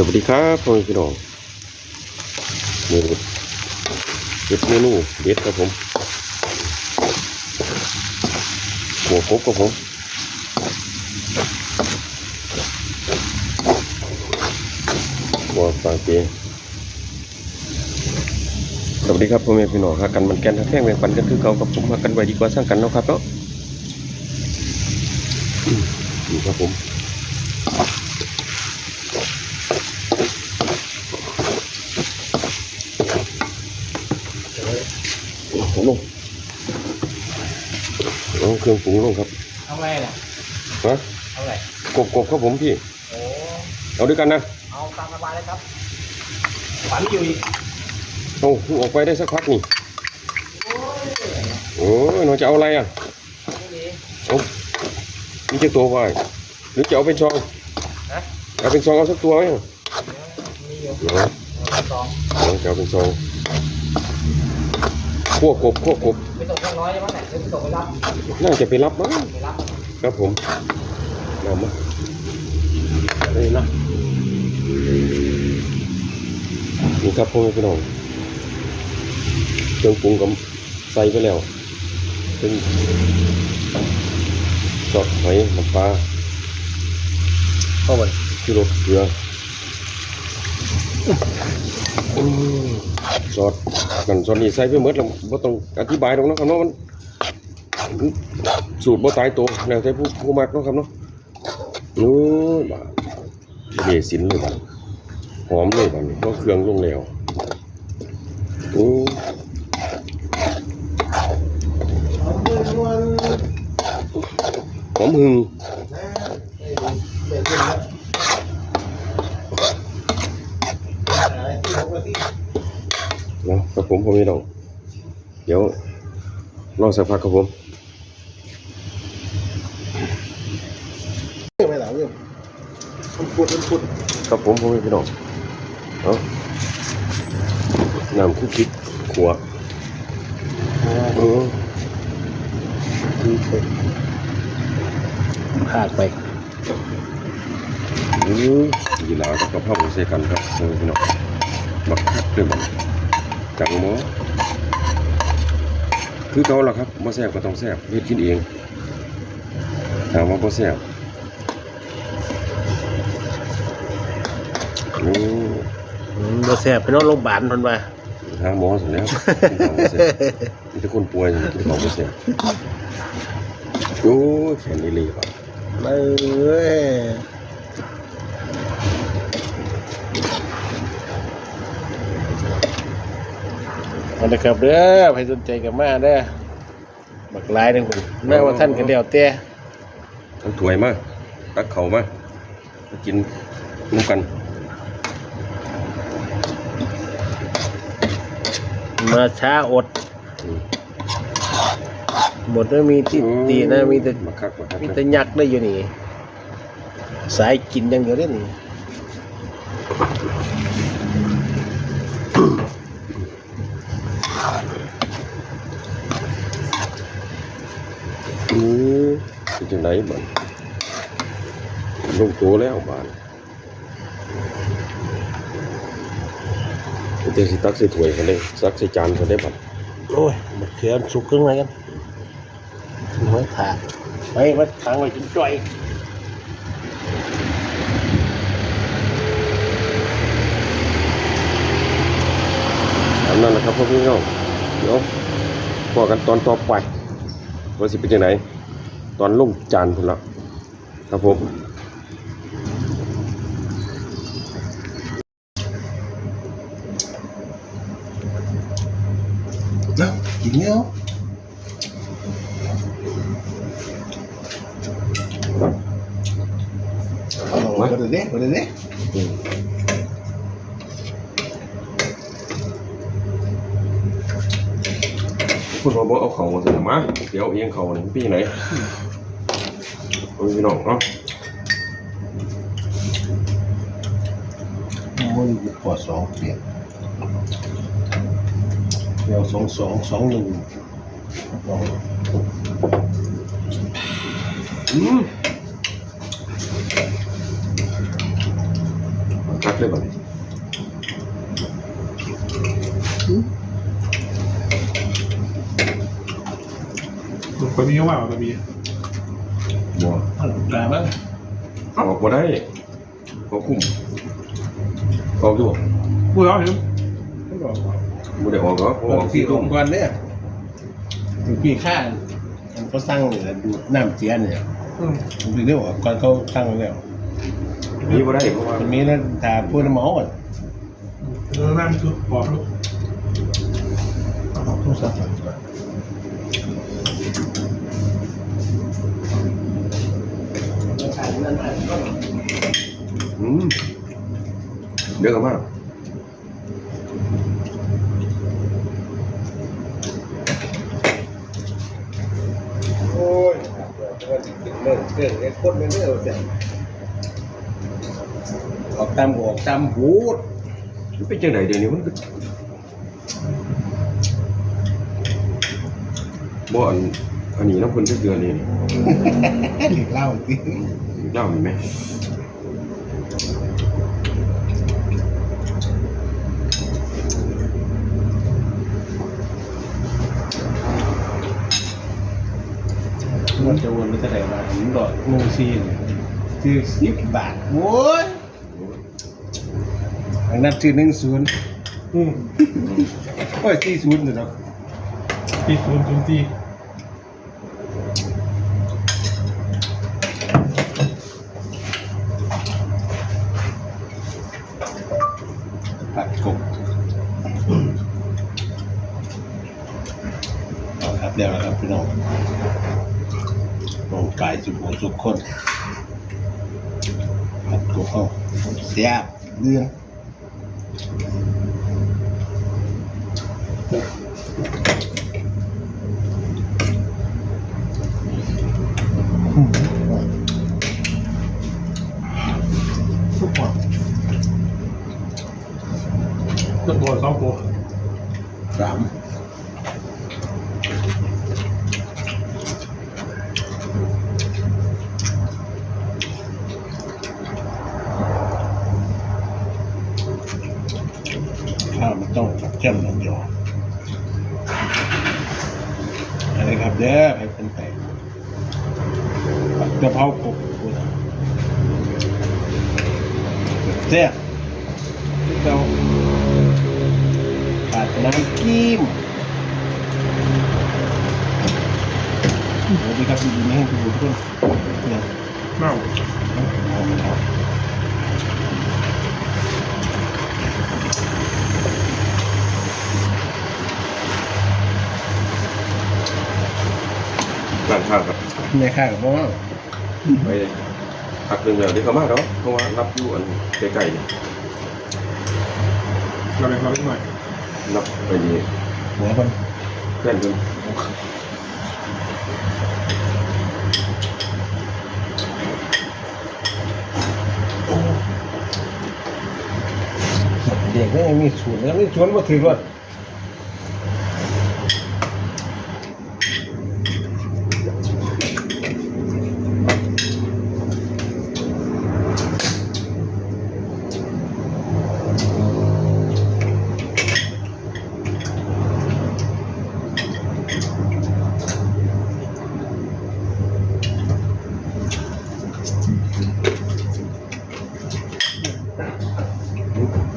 สวัสดีครับพ่อแม่พี่น้องเมนูเด็ดเมนูเด็ดครับผมหัวกบครับผมหัวปลาเปสวัสดีครับพ่อแม่พี่น้องหากันมันแกนทักแท่งแบ่งปันกันคือเก่ากับผมหากันไว้ดีกว่าสร้างกันเนาะครับเนาะอืมนี่ครับผม ผงลงเอาเค รื่องปรุงลงครับเอาไงล่ะฮะเอาไงกบกบครับผมพี่โอ้เอาด้วยกันนะเอาตามสบายเลยครับฝันอยู่อีกเอาออกไปได้สักพักนี่โอ้ยน้องจะเอาอะไรอะไม่ดีเอามีเจ้าตัวไว้หรือจะเอาเป็นซองนะเอาเป็นซองเอาสักตัวไหมมีอยู่เนาะเอาสองเอาจะเอาเป็นซองขั้วกบขั้วกบไปส่งข้าง น้อยใช่ไหมเนี่ยเดี๋ยวไปส่งไปรับน่าจะไปรับมั้งไปรับครับผมนำมาเลยนะนี่ครับพ่อแม่พี่น้องเครื่องปรุงกับใส่ไปแล้วเป็นสอดหอยน้ำปลาเข้าไปที่รเกลืออืม ซอสกันซอสนี่ใส่ไปหมดแล้วบ่ต้องอธิบายหรอกเนาะครับเนาะมันสูตรบ่ตายตัวแล้วแต่ผู้ผู้มักเนาะครับเนาะนู้นบาเดสินเลยบาดหอมเลยบาดนี้เพราะเครื่องลงแล้วอู้หอมหึง เนาะครับ ผมผมไม่ต้องเดี๋ยวรอสักพักครับผมไม่หลังเนี่ยมันพุดมันพุดครับผมผมไม่พี่น้องเอาน้ำคุกคิดขวดเออดีไปพลาดไปอือยีหลากับกระเพราใส่กันครับผมพี่น้องบักคักเลยมัน จังหมอคือเขาล่ะครับบ่แซ่บก็ต้องแซ่บเฮ็ดกินเองถามว่าบ่แซ่บโอ้บ่แซ่บไปนอนโรงพยาบาลคนมาหาหมอสิแล้วกินของบ่แซ่บมีแต่คนป่วยสิกินของบ่แซ่บโอ้ยแค่นี้เลยป่ะเลย มาเลยครับเด้อใครสนใจกับมาเด้อบักหลายหนึงผมแม่ว่าท่านกันเดียวเต้ทั้งถ้วยมาตักเข้ามามากินน้ำกัน มาช้าอดอืมหมดไม่มีที่ตีนะมีแต่มาคักมาคักมีนะแต่ยักษ์ได้อยู่นี่ สายกินอย่างเดียวเด้นี่ อือเป็นจังไดบ้านลงตัวแล้วบ้านเดี๋ยวสิตักใส่ถ้วยกันเลยซักใส่จานกันได้บัดโอ้ยมะเขือมันสุกครึ่งไรกันน้อยขาดไปมาทางไว้กินจ่อย นนั้นนะครับพ่อพี่น้องเดี๋ยวพอกันตอนต่อไปว่าสิเป็นจังไดตอนลงจานพุ่นละครับผมนะกินเนี้ยมาเดี๋ยวนี้มาเดี๋ยวนี้ คุณพ่อบอกเอาเขามาใส่มาเดี๋ยวเอาเอียงเขาเนี่ยพี่ไหนโอ้ยพี่น้องเนาะมันปอสองเปลี่ยนเดี๋ยวสองสองสองหนึ่งสองอืมครับเลยบัดนี้ คนนี้ว่ามันมีบ่ตาบ้างออกบ่ได้เขาคุมออกอยู่บ่พูดแล้วเห็นบ่ได้ออกเหรอผมออกสี่สี่อทุ่งมค์ก่อนเนี่ยพี่ข้ามันเขาสั่งเนี่ยดูน้ำเสียเนี่ยอืมผมถึงได้บอกก่อนเขาสั่งแล้วนี่บ่ได้เพราะว่ามันมีแล้วถาพูดน้ำหมอก่อนเออนั่นคือบอกลูกโทรศัพท์ก่อนอื มเดี๋ยวกลับมาโอ้ยว่าจะกินเลิกเรื่องไอ้คนมันเรื่องเสียออกตามหัวออกตามหูดมันเป็นจังไดเดี๋ยวนี้มันก็บ่อันอันนี้น้ำเพิ่นจักเดือนนี่หลีกเล่าสิ เล่ามีไหมมันจะวนไปเท่าไหร่บาทผมดอกหนึ่งซีนคือสิบบาทโว้ยอันนั้นคือหนึ่งศูนย์อืมโอ้ยสี่ศูนย์เนาะที่ศูนย์ศูนย์ที่ ปัดกบเอาครับเดี๋ยวนะครับพี่น้องล งกหกสุขสุขคนปัดกบเข้าเสียเรื่อง ทุกคนตัวตัวสองตัว สามข้าวมันต้องกับเจ้มน้ำยอ อะไรครับเด้อไปเป็นไปผัดกะเพรากบคุณแซ่บเราขาดน้ำกิ้มสวัสดีครับดีๆนะทุกคนเนี่ยเน่า ข้างครับในข้างกับพ่อไปพักหนึงแล้วเดี๋ยวเขามาเนาะเพราะว่ารับอยู่อันใกล้ๆนี่เราเป็นเราเป็นหน่อยรับไปนี่หัวคนเพื่อนเพิ่นเด็กก็ยังมีศูนย์แล้วมีศูนย์มาถือรถ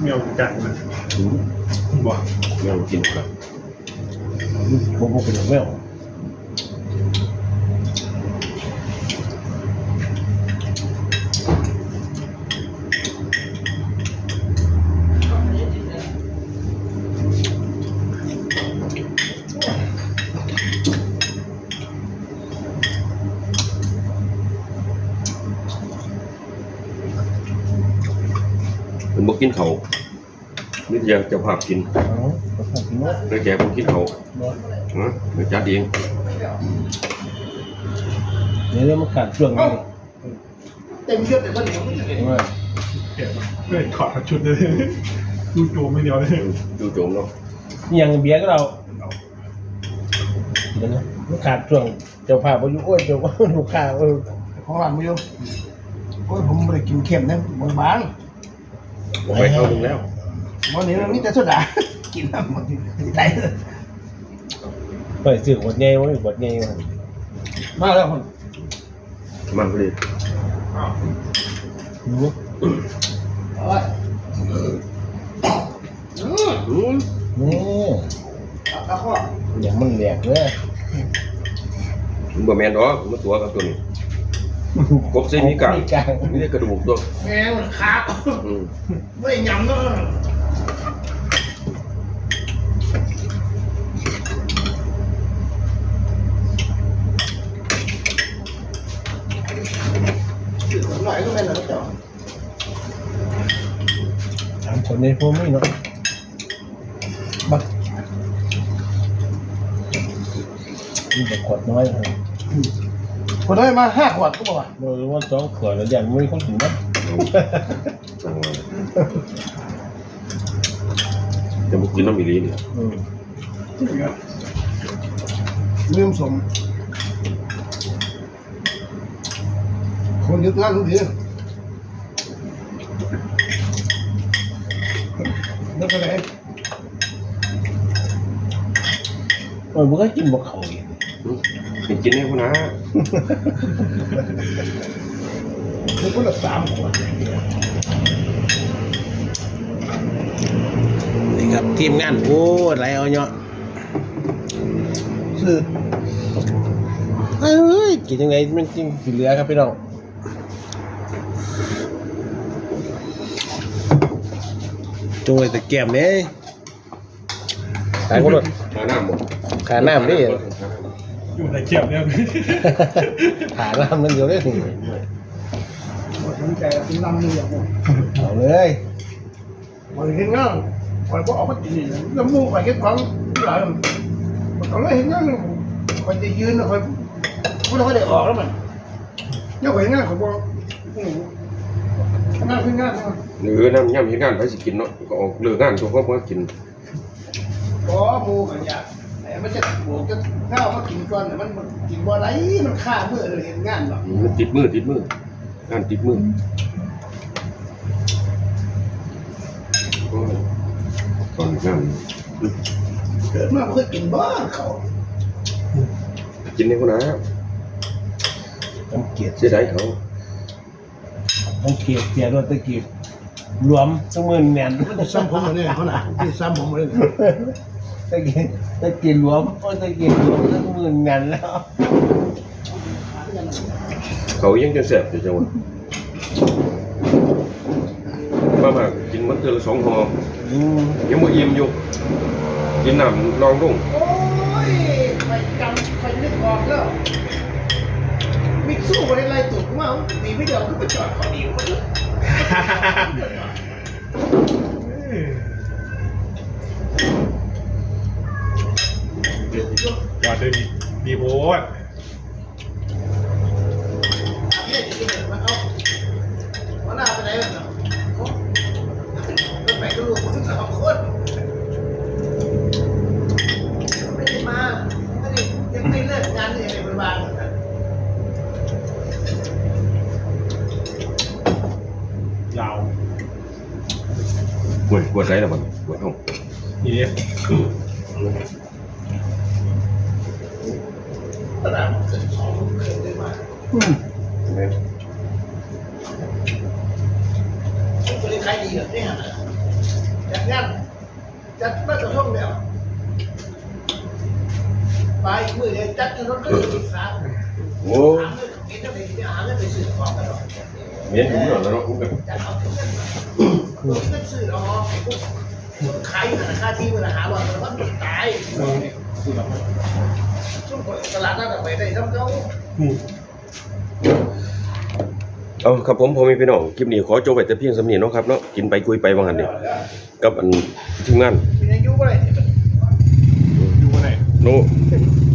เมียวจัดนะอืมบอกแม่งกินครับผมบอกเป็นแมว เพิ่นบ่กินเขาวนี่อยากจะพากินอ๋อประสาทพี่น้องแล้วแกบ่กินเขาวฮะเดี๋ยวจัดเองเดี๋ยวมันขาดช่วงนี้เต็มชุดแต่ก็เหนียวไม่ได้ว่าเก็บเลยถอดชุดเลยดูโจมไม่เดียวเลยจู่โจมเนาะยังเบียร์ก็เราเดี๋ยวนะมันขาดช่วงเจ้าภาพอายุโอ้ยเจ้าว่าลูกค้าเออของหลานมาอยู่โอ้ยผมไม่ได้กินเค็มนะบาง บางไปเข้าหนึ่งแล้ววันนี้มันมีแต่โซดา กินน้ำหมดได้เลยเปิดซื้อขวดใหญ่บ่มีขวดใหญ่บ่มาแล้วคนมันเลยรู้เอาไว้อืมอืมนี่เอาเอาข้ออย่างมันแหลกเด้อบ่แม่นดอกมันตัวกับตัวนี้ กบเส้นมีกลางมีกลางมีแต่กระดูกตัวแม่มันขาดอืมไม่ได้ยำเนาะหน่อยก็ไม่นแล้วจ้ะสามคนในพวกนี้เนาะบักมีแต่ขวดน้อยครับ คนได้มาห้าขวดก็บอกว่าเรารู้ว่าสองขวดแล้วอย่างไม่คนถึงมั้งสั่งมาจะบุกินน้ำอีหลีนี่อืมลืมสมคนยึดงานทุกทีแล้วก็ไหนโอ้ยมันก็กินบ่เขาอีก อืมให้กินให้พ่อนะแล้วก็ละสามขวดนี่ครับทีมงานโอ้ไรเอาเนาะซื้อเอ้ยกินยังไงมันจริงสิเหลือครับพี่น้องจงไว้แต่แก้มเนี่ย ขายคนละหาน้ำหมดขาน้ำดิ อยู่ในเขียบเนี่ยขาน้ำมันเดียวได้ถึงหมดสนใจกินน้ำนี่อย่างนี้เอาเลยหมดเห็นงานคอยก็ออกมาตีแล้วมูคอยเก็บของหลายมันตอนแรกเห็นงานคอยจะยืนคอยไม่ต้องได้ออกแล้วมันเนี่ยคอยเห็นงานคอยบอกงานคืองานหรือน้ำย่ำเห็นงานไปสิกินเนาะก็ออกเลิกงานตัวเขาก็กินอ๋อมูกันอยาก แต่มันจะบวกจะข้าวมากินก่อนมันกินบ่ไรมันฆ่าเมื่อเห็นงานหรอกมันติดมือติดมืองานติดมือโอ้ยตอนงานเกิดมาเพื่อกินบ้านเขากินให้พ่อนะต้องเกียรติเสียดายเขาต้องเกียรติเกียรติด้วยตะกี้รวมทั้งมือแน่นมันจะซ้ำผมมาเนี่ยเขาหนาที่ซ้ำผมมาเลย ตะกี้ตะกี้รวมโอ้ยตะกี้รวมทั้งมือแน่นแล้ว เขายังจะแสบอยู่จังหวะมามากินมันเจอละสองห่ออืมยังบ่อิ่มอยู่ กินน้ำลองลงโอ้ยใครจำใครนึกออกแล้วมิกสู้อะไรตุ่มมาตีไม่เดียวก็ไปจอดขอดีมัน เลยว่าจะดีดีโพสเนี่ยจะกินมันเอาเอาหน้าไปไหนมันเอาไปก็รู้คนสองคนไม่ได้มาไม่ได้ยังไม่เลิกงานเลยในบริบาลยาวปวดปวดไรล่ะมันปวดห้องนี่เนี่ย ตลาดเกิดสองเคยได้มาอืมผมก็เลยขายดีแบบนี้ฮะจัดงานจัดมาตรท่องแล้วไปมือเดียวจัดจนรถก็อีกสามโอ้หเงินกินแล้วไปหาเงินไปซื้อของกันหรอกเมียนผมหน่อยแล้วเนาะผมแบบจัดเอาเงินมาเงินซื้อเอาไอ้พวกคนขายธนาคารที่มันหาว่ามันมันตาย ช่วงตลาดนั่นไปได้ทั้งเขาเอาครับผมผมมีพี่น้องคลิปนี้ขอจบไว้แต่เพียงสำเนียงเนาะครับเนาะกินไปคุยไปว่างั้นนี่กับอันทีมงานเป็นอายุอะไรเนี่ยอยู่วันไหนโน้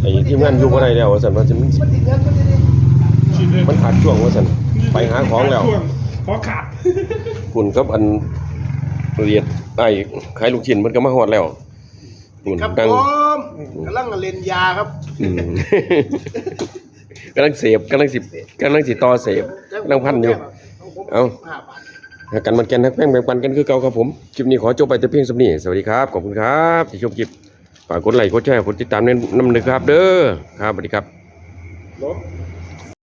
ไอ้ทีมงานอยู่บ่ได้แล้วว่าซั่นว่าจะมันมันติดเงินมันจะได้ชิ้นเดียวมันขาดช่วงว่าซั่นไปหาของแล้วช่งขอขาดคุณกับอันเรียดไอ้ขายลูกชิ้นมันก็มาฮอดแล้ว คุณครับนั่งผมกำลังเล่นยาครับอืมกำลังเสพกำลังสิกำลังสิต่อเสพกำลังพันอยู่ เอาห้าบาท หากันมันแกนฮักแป้งแบ่งปันกันคือเก่าครับผม คลิปนี้ขอจบไปแต่เพียงสำนี้สวัสดีครับ ขอบคุณครับที่ชมคลิปฝากกดไลค์กดแชร์กดติดตามในน้ำหนึ่งครับ เด้อครับสวัสดีครับรถ